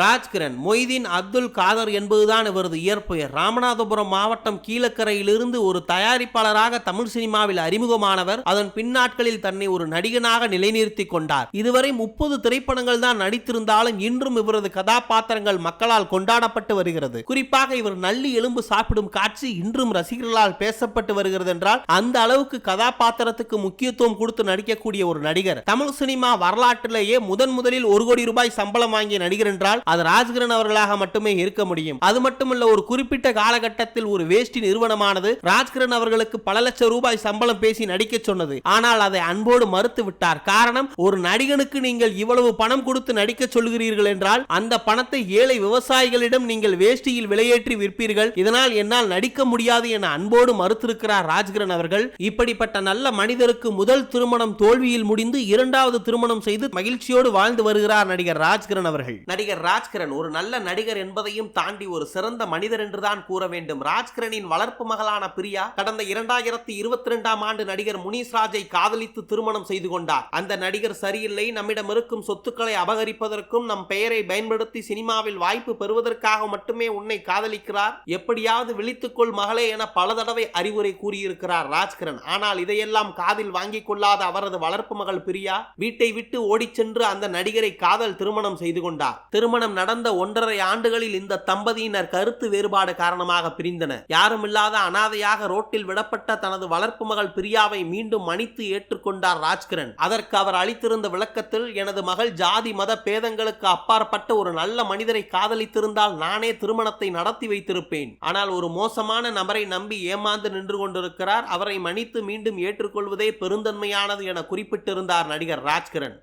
ராஜ்கிரண் மொய்தீன் அப்துல் காதர் என்பதுதான் இவரது இயற்பெயர். ராமநாதபுரம் மாவட்டம் கீழக்கரையிலிருந்து ஒரு தயாரிப்பாளராக தமிழ் சினிமாவில் அறிமுகமானவர். அதன் பின்னாட்களில் தன்னை ஒரு நடிகனாக நிலைநிறுத்தி கொண்டார். இதுவரை முப்பது திரைப்படங்கள் தான் நடித்திருந்தாலும் இன்றும் இவரது கதாபாத்திரங்கள் மக்களால் கொண்டாடப்பட்டு வருகிறது. குறிப்பாக இவர் நல்லி எலும்பு சாப்பிடும் காட்சி இன்றும் ரசிகர்களால் பேசப்பட்டு வருகிறது என்றால் அந்த அளவுக்கு கதாபாத்திரத்துக்கு முக்கியத்துவம் கொடுத்து நடிக்கக்கூடிய ஒரு நடிகர். தமிழ் சினிமா வரலாற்றிலேயே முதன் முதலில் ஒரு கோடி ரூபாய் சம்பளம் வாங்கிய நடிகர் என்றால் அது ராஜ்கிரண் அவர்களாக மட்டுமே இருக்க முடியும். அது மட்டுமல்ல ஒரு குறிப்பிட்ட காலகட்டத்தில் ஒரு வேஷ்டி நிறுவனமானது ராஜ்கிரண் அவர்களுக்கு பல லட்சம் ரூபாய் சம்பளம் பேசி நடிக்க சொன்னது. ஆனால் அதை அன்போடு மறுத்து விட்டார். காரணம் ஒரு நடிகனுக்கு நீங்கள் இவ்வளவு பணம் கொடுத்து நடிக்க சொல்கிறீர்கள் என்றால் அந்த பணத்தை ஏழை விவசாயிகளிடம் நீங்கள் வேஷ்டியில் விலையேற்றி விற்பீர்கள். இதனால் என்னால் நடிக்க முடியாது என அன்போடு மறுத்திருக்கிறார் ராஜ்கிரண் அவர்கள். இப்படிப்பட்ட நல்ல மனிதருக்கு முதல் திருமணம் தோல்வியில் முடிந்து இரண்டாவது திருமணம் செய்து மகிழ்ச்சியோடு வாழ்ந்து வருகிறார் நடிகர் ராஜ்கிரண் அவர்கள். நடிகர் ராஜ்கிரண் ஒரு நல்ல நடிகர் என்பதையும் தாண்டி ஒரு சிறந்த மனிதர் என்றுதான் கூற வேண்டும். ராஜ்கிரனின் வளர்ப்பு மகளான பிரியா கடந்த இரண்டாயிரத்தி இருபத்தி இரண்டாம் ஆண்டு நடிகர் முனீஸ் ராஜை காதலித்து திருமணம் செய்து கொண்டார். அந்த நடிகர் சரியில்லை. நம்மிடம் இருக்கும் சொத்துக்களை அபகரிப்பதற்கும் நம் பெயரை பயன்படுத்தி சினிமாவில் வாய்ப்பு பெறுவதற்காக மட்டுமே உன்னை காதலிக்கிறார். எப்படியாவது விழித்துக்கொள் மகளே என பல தடவை அறிவுரை கூறியிருக்கிறார் ராஜ்கிரண். ஆனால் இதையெல்லாம் காதில் வாங்கிக் கொள்ளாத அவரது வளர்ப்பு மகள் பிரியா வீட்டை விட்டு ஓடிச் சென்று அந்த நடிகரை காதல் திருமணம் செய்து கொண்டார். திருமண திருமணம் நடந்த ஒன்றரை ஆண்டுகளில் இந்த தம்பதியினர் கருத்து வேறுபாடு காரணமாக பிரிந்தனர். யாருமில்லாத அனாதையாக ரோட்டில் விடப்பட்ட தனது வளர்ப்பு மகள் பிரியாவை மீண்டும் மன்னித்து ஏற்றுக்கொண்டார் ராஜ்கிரண். அதற்கு அவர் அளித்திருந்த விளக்கத்தில் எனது மகள் ஜாதி மத பேதங்களுக்கு அப்பாற்பட்ட ஒரு நல்ல மனிதரை காதலித்திருந்தால் நானே திருமணத்தை நடத்தி வைத்திருப்பேன். ஆனால் ஒரு மோசமான நபரை நம்பி ஏமாந்து நின்று கொண்டிருக்கிறார். அவரை மன்னித்து மீண்டும் ஏற்றுக்கொள்வதே பெருந்தன்மையானது என குறிப்பிட்டிருந்தார் நடிகர் ராஜ்கிரண்.